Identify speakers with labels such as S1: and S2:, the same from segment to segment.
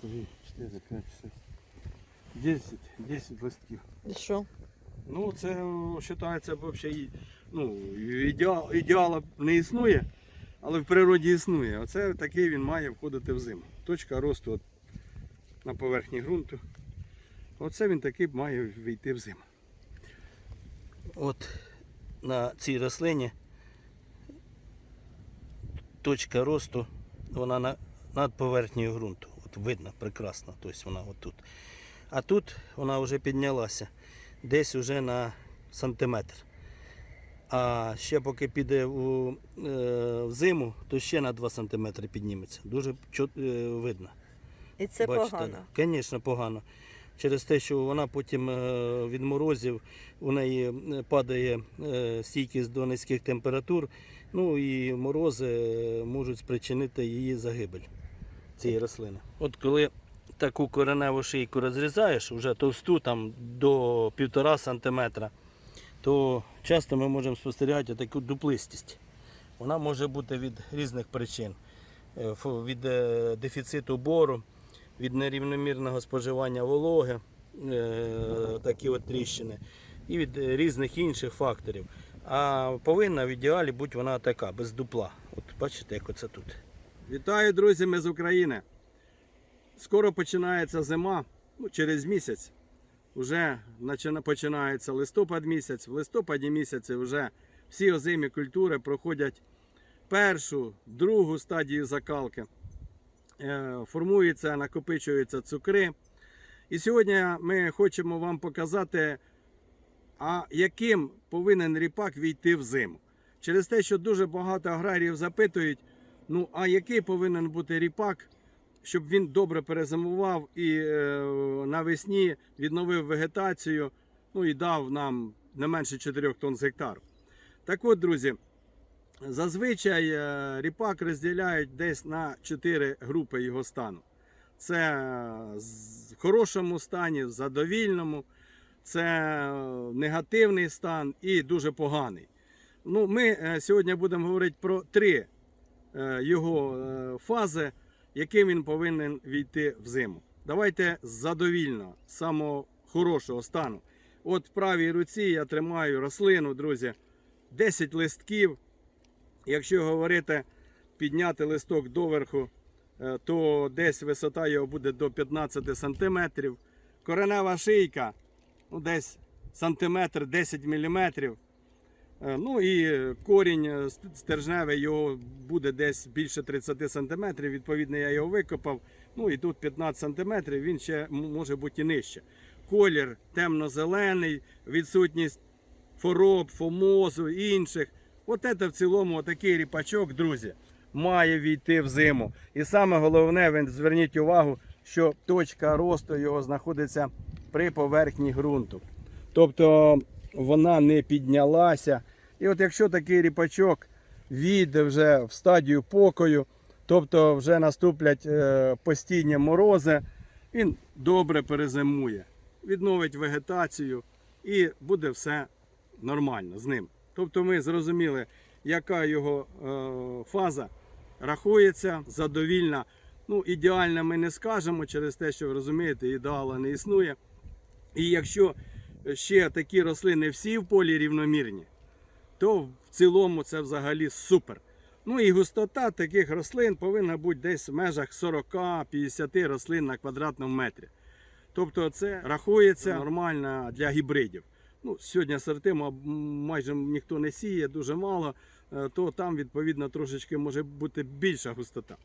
S1: Три, чотири, п'ять, шість. Десять. Десять листків.
S2: І що?
S1: Ну, це вважається взагалі, ну, ідеал, ідеала не існує, але в природі існує. Оце такий він має входити в зиму. Точка росту от, на поверхні ґрунту. Оце він такий має війти в зиму.
S3: От на цій рослині точка росту, вона на, над поверхнею ґрунту. От видно прекрасно, тобто вона отут. А тут вона вже піднялася десь уже на сантиметр. А ще поки піде у, е, в зиму, то ще на 2 см підніметься. Дуже чот, е, видно.
S2: І це
S3: Бачите,
S2: погано.
S3: Звісно, погано. Через те, що вона потім е, від морозів у неї падає е, стійкість до низьких температур. Ну і морози можуть спричинити її загибель цієї рослини. От коли таку кореневу шийку розрізаєш, вже товсту там до 1,5 см, то часто ми можемо спостерігати таку дуплистість. Вона може бути від різних причин. Е, Від е, дефіциту бору, від нерівномірного споживання вологи, е, такі от тріщини, і від різних інших факторів. А повинна в ідеалі бути вона така, без дупла. От бачите, як оце тут.
S1: Вітаю, друзі, ми з України. Скоро починається зима, ну, через місяць. Вже починається листопад місяць. В листопаді місяці вже всі озимі культури проходять першу, другу стадію закалки. Е, Формуються, накопичуються цукри. І сьогодні ми хочемо вам показати, а яким повинен ріпак війти в зиму. Через те, що дуже багато аграріїв запитують, ну а який повинен бути ріпак, щоб він добре перезимував і е, навесні відновив вегетацію, ну і дав нам не менше 4 тонн з гектару. Так от, друзі, зазвичай е, ріпак розділяють десь на 4 групи його стану. Це е, в хорошому стані, в задовільному, це е, негативний стан і дуже поганий. Ну, ми е, сьогодні будемо говорити про три його е, фази, яким він повинен війти в зиму. Давайте задовільно, самого хорошого стану. От в правій руці я тримаю рослину, друзі, 10 листків. Якщо говорити, підняти листок доверху, е, то десь висота його буде до 15 см. Коренева шийка ну, десь сантиметр 10 мм. Ну і корінь е, стержневий його буде десь більше 30 см. Відповідно, я його викопав. Ну і тут 15 см, він ще може бути і нижче. Колір темно-зелений, відсутність хвороб, фомозу і інших. От це в цілому такий ріпачок, друзі, має війти в зиму. І саме головне, зверніть увагу, що точка росту його знаходиться при поверхні ґрунту. Тобто вона не піднялася. І от якщо такий ріпачок війде вже в стадію покою, тобто вже наступлять е, постійні морози, він добре перезимує, відновить вегетацію і буде все нормально з ним. Тобто ми зрозуміли, яка його е, фаза рахується задовільна. Ну, ідеально ми не скажемо через те, що ви розумієте, ідеала не існує. І якщо ще такі рослини всі в полі рівномірні, то в цілому це взагалі супер. Ну і густота таких рослин повинна бути десь в межах 40-50 рослин на квадратному метрі. Тобто це рахується нормально для гібридів. Ну, сьогодні сорти ма- майже ніхто не сіє, дуже мало, е, то там відповідно трошечки може бути більша густота.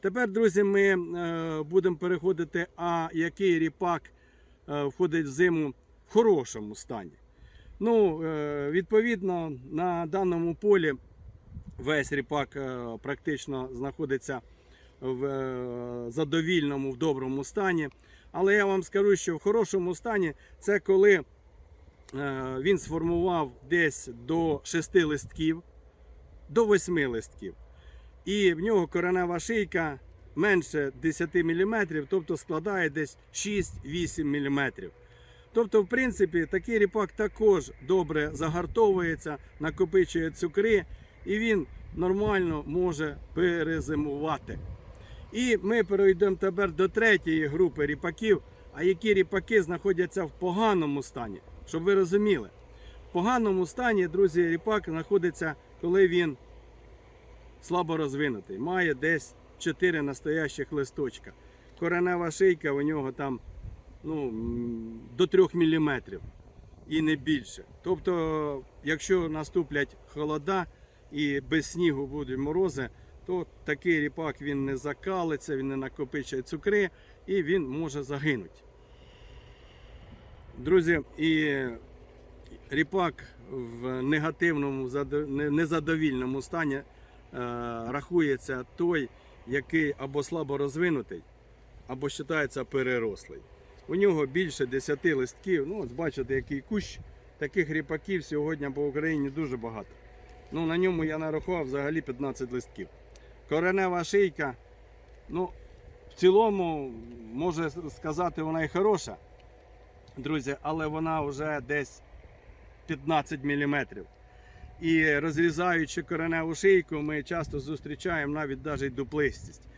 S1: Тепер, друзі, ми е, будемо переходити, а який ріпак е, входить в зиму хорошому стані. Ну, е, відповідно, на даному полі весь ріпак е, практично знаходиться в е, задовільному, в доброму стані. Але я вам скажу, що в хорошому стані це коли він сформував десь до 6 листків, до 8 листків. І в нього коренева шийка менше 10 мм, тобто складає десь 6-8 мм. Тобто, в принципі, такий ріпак також добре загартовується, накопичує цукри, і він нормально може перезимувати. І ми перейдемо тепер до третьої групи ріпаків, а які ріпаки знаходяться в поганому стані, щоб ви розуміли. В поганому стані, друзі, ріпак знаходиться, коли він слабо розвинутий. Має десь 4 настоящих листочка. Коренева шийка у нього там ну, до 3 мм і не більше. Тобто, якщо наступлять холода і без снігу будуть морози, то такий ріпак він не закалиться, він не накопичує цукри і він може загинути. Друзі, і ріпак в негативному, незадовільному стані е, рахується той, який або слабо розвинутий, або вважається перерослий. У нього більше 10 листків. Ну, от бачите, який кущ. Таких ріпаків сьогодні по Україні дуже багато. Ну, на ньому я нарахував взагалі 15 листків. Коренева шийка, ну, в цілому, може сказати, вона і хороша, друзі, але вона вже десь 15 мм. І розрізаючи кореневу шийку, ми часто зустрічаємо навіть навіть дуплистість.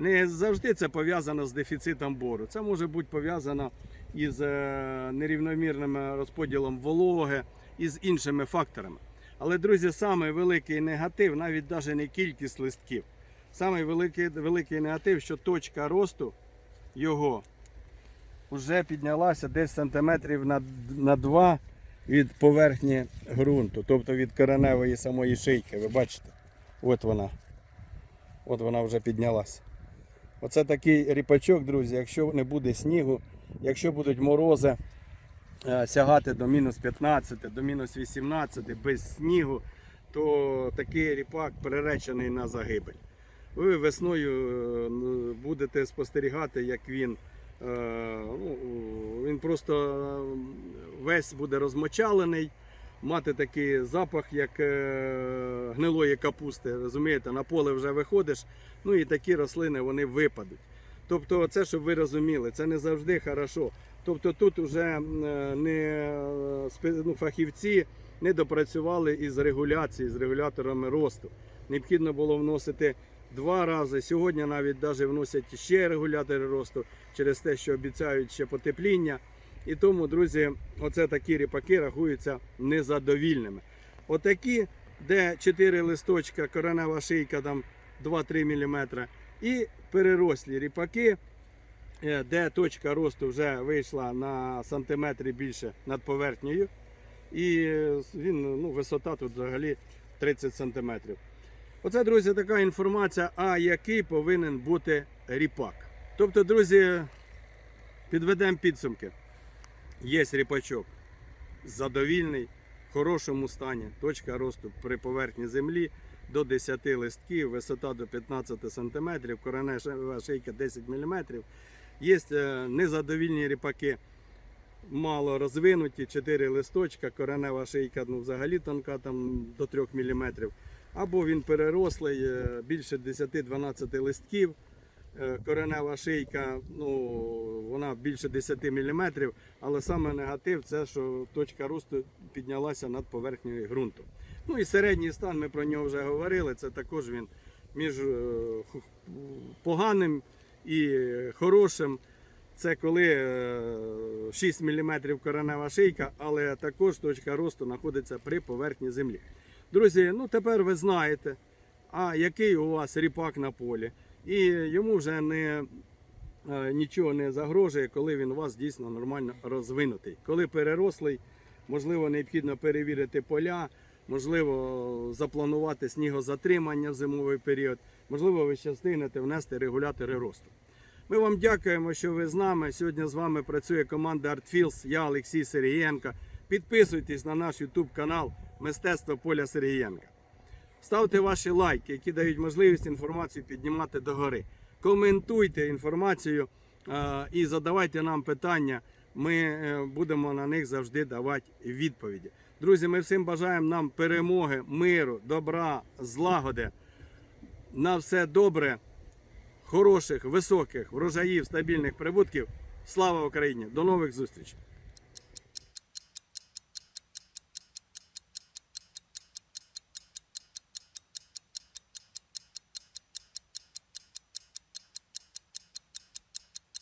S1: Не завжди це пов'язано з дефіцитом бору. Це може бути пов'язано із е, нерівномірним розподілом вологи і з іншими факторами. Але, друзі, самий великий негатив, навіть навіть не кількість листків. Самий великий, великий негатив, що точка росту його вже піднялася десь сантиметрів на, на 2 від поверхні ґрунту, тобто від кореневої самої шийки. Ви бачите? От вона. От вона вже піднялася. Оце такий ріпачок, друзі, якщо не буде снігу, якщо будуть морози е, сягати до мінус 15, до мінус 18 без снігу, то такий ріпак приречений на загибель. Ви весною е, будете спостерігати, як він, е, ну, він просто весь буде розмочалений, мати такий запах, як е, гнилої капусти. Розумієте, на поле вже виходиш, ну і такі рослини вони випадуть. Тобто, це, щоб ви розуміли, це не завжди хорошо. Тобто тут вже е, не е, ну, фахівці не допрацювали із регуляції, з регуляторами росту. Необхідно було вносити два рази. Сьогодні навіть навіть вносять ще регулятори росту через те, що обіцяють ще потепління. І тому, друзі, оце такі ріпаки рахуються незадовільними. Отакі, де 4 листочка, коренева шийка там 2-3 мм. І перерослі ріпаки, е, де точка росту вже вийшла на сантиметри більше над поверхнею. І е, він, ну, висота тут взагалі 30 сантиметрів. Оце, друзі, така інформація, а який повинен бути ріпак. Тобто, друзі, підведемо підсумки. Є ріпачок задовільний, в хорошому стані, точка росту при поверхні землі до 10 листків, висота до 15 см, коренева шийка 10 мм. Є е, незадовільні ріпаки, мало розвинуті, 4 листочка, коренева шийка ну, взагалі тонка там, до 3 мм. Або він перерослий, е, більше 10-12 листків. Е, Коренева шийка, ну, вона більше 10 мм, але саме негатив це, що точка росту піднялася над поверхнею ґрунту. Ну і середній стан, ми про нього вже говорили, це також він між е, поганим і хорошим. Це коли е, 6 мм коренева шийка, але також точка росту знаходиться при поверхні землі. Друзі, ну тепер ви знаєте, а який у вас ріпак на полі. І йому вже не, е, нічого не загрожує, коли він у вас дійсно нормально розвинутий. Коли перерослий, можливо, необхідно перевірити поля, можливо, запланувати снігозатримання в зимовий період, можливо, ви ще встигнете внести регулятори росту. Ми вам дякуємо, що ви з нами. Сьогодні з вами працює команда ArtFields, я Олексій Сергієнко. Підписуйтесь на наш YouTube канал Мистецтво Поля Сергієнка. Ставте ваші лайки, які дають можливість інформацію піднімати догори. Коментуйте інформацію е, і задавайте нам питання. Ми е, будемо на них завжди давати відповіді. Друзі, ми всім бажаємо нам перемоги, миру, добра, злагоди. На все добре, хороших, високих врожаїв, стабільних прибутків. Слава Україні! До нових зустрічей!